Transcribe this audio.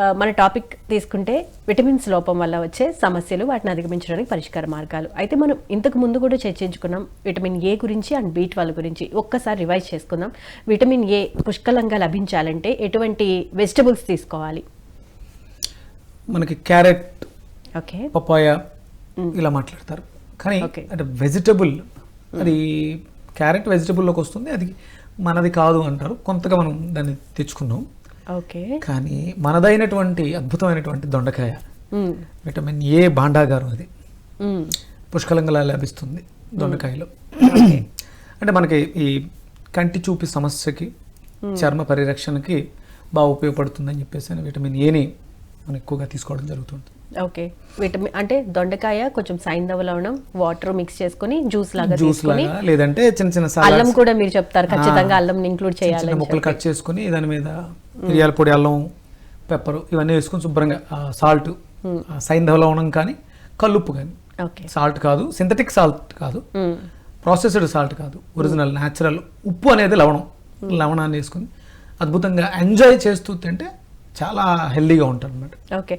మన టాపిక్ తీసుకుంటే విటమిన్స్ లోపం వల్ల వచ్చే సమస్యలు వాటిని అధిగమించడానికి పరిష్కార మార్గాలు. అయితే మనం ఇంతకు ముందు కూడా చర్చించుకున్నాం విటమిన్ ఏ గురించి అండ్ బీ ట్వెల్వ్ గురించి. ఒక్కసారి రివైజ్ చేసుకుందాం. విటమిన్ ఏ పుష్కలంగా లభించాలంటే ఎటువంటి వెజిటబుల్స్ తీసుకోవాలి? మనకి క్యారెట్ ఓకే. పపాయ ఇలా మాట్లాడతారు. కానీ. అంటే వెజిటబుల్ అది క్యారెట్ వెజిటబుల్లోకి వస్తుంది అది మనది కాదు అంటారు. కొంతగా మనం దాన్ని తెచ్చుకున్నాం. ఓకే. కానీ మనదైనటువంటి అద్భుతమైనటువంటి దొండకాయ. విటమిన్ ఏ భాండాగారం అది. పుష్కలంగా లభిస్తుంది దొండకాయలో. అంటే మనకి ఈ కంటి చూపి సమస్యకి చర్మ పరిరక్షణకి బాగా ఉపయోగపడుతుందని చెప్పేసి విటమిన్ ఏని మనం ఎక్కువగా తీసుకోవడం జరుగుతుంది ఓకే. విటమిన్ అంటే దొండకాయ కొంచెం సైంధవ లవణం వాటర్ మిక్స్ చేసుకొని జ్యూస్ లాగా జ్యూస్ లాగా లేదంటే చిన్న చిన్న అల్లం కూడా మీరు చెప్తారు ఖచ్చితంగా అల్లం ఇంక్లూడ్ చేయాలని ముక్కలు కట్ చేసుకుని దాని మీద మిరియాల పొడి అల్లం పెప్పర్ ఇవన్నీ వేసుకొని శుభ్రంగా సాల్ట్ సైంధవ లవణం కానీ కల్లుప్పు కానీ. ఓకే. సాల్ట్ కాదు సింథటిక్ సాల్ట్ కాదు. ప్రాసెస్డ్ సాల్ట్ కాదు ఒరిజినల్ న్యాచురల్ ఉప్పు అనేది లవణం. లవణాన్ని వేసుకుని అద్భుతంగా ఎంజాయ్ చేస్తూ తింటే చాలా హెల్దీగా ఉంటారు అనమాట ఓకే.